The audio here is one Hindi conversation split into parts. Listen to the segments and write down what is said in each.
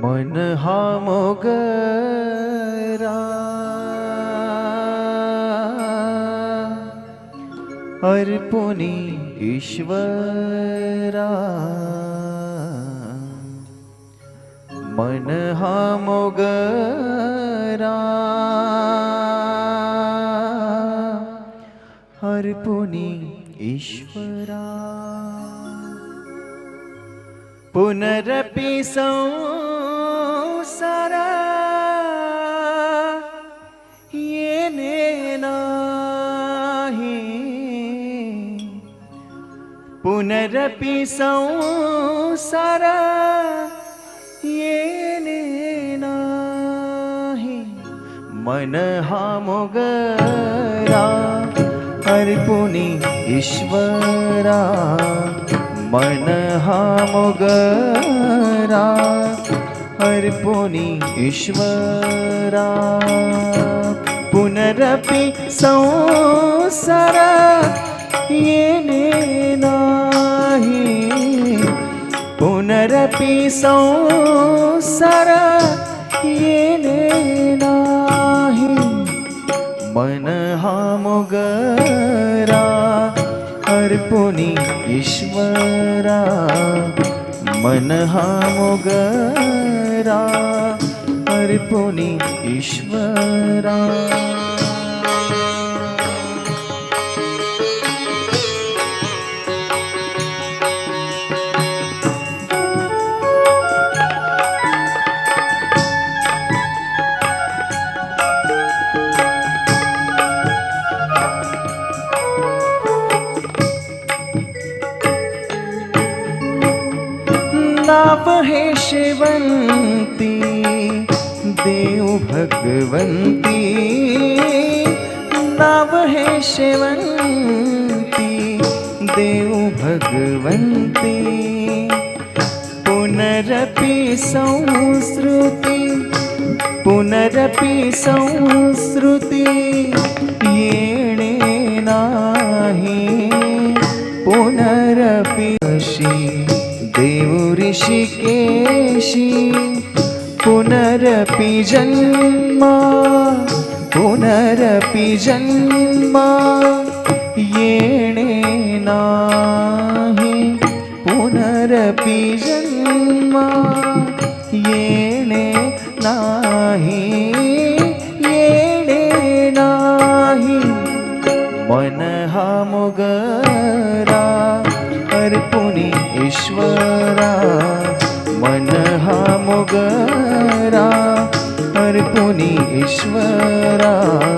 मन हा मोगरा अर्पुनी ईश्वरा। मन हा मोगरा अर्पुनी ईश्वरा। पुनरपि संसारा पुनरपि संसारा येने नाही। मन हा मोगरा, अर्पुनी ईश्वरा। मन हा मोगरा, अर्पुनी ईश्वरा। पुनरपि संसार येने नाही पुनरपि संसार येने नाही मन हा मोगरा ईश्वरा। मन हा मोगरा ईश्वरा। नाव हे शेवंती, देव भगवंती। नाव हे शेवंती, देव भगवंती। पुनरपि संस्कृती पुनरपि संस्कृती येणे नाही। पुनरपि ऋषिकेशी पुनरपि जन्मा पुनरपि जन्मा येणे नाही पुनरपि जन्मा येणे नाही। मोगरा अर्पुनी ईश्वरा.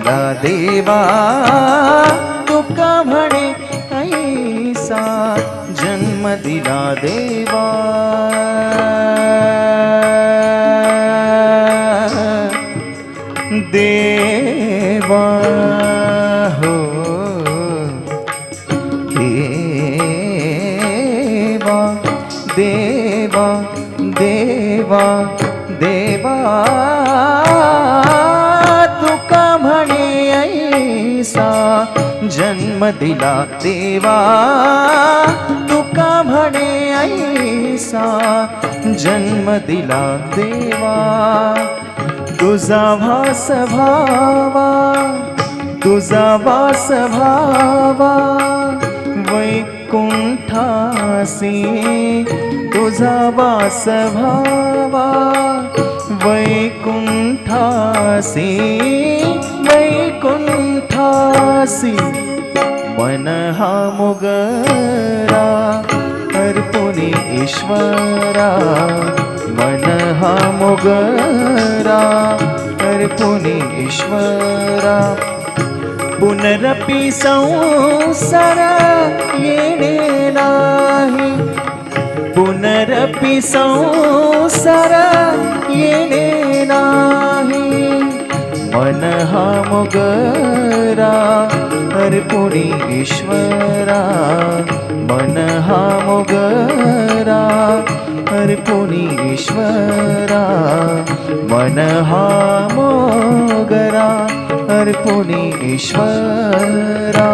दिला देवा तुका म्हणे ऐसा जन्म दिला देवा। देवा देवा देवा देवा देवा। ऐसा जन्म दिला देवा। तुका म्हणे ऐसा जन्म दिला देवा। तुझा भास भावा, तुझा वास भावा, वैकुंठासी, तुझा वास भावा। वैकुंठासी वैकुंठासी मन मुगरा अर्पुनी ईश्वरा मन मुगरा अर्पुनी ईश्वरा। पुनरपि संसार येणे नाही। पुनरपि संसार येणे नाही। मन हा मुगरा अर्पुणी ईश्वरा। मन हा मुगरा अर्पुणी ईश्वरा। मन हा मोगरा अर्पुणी ईश्वरा।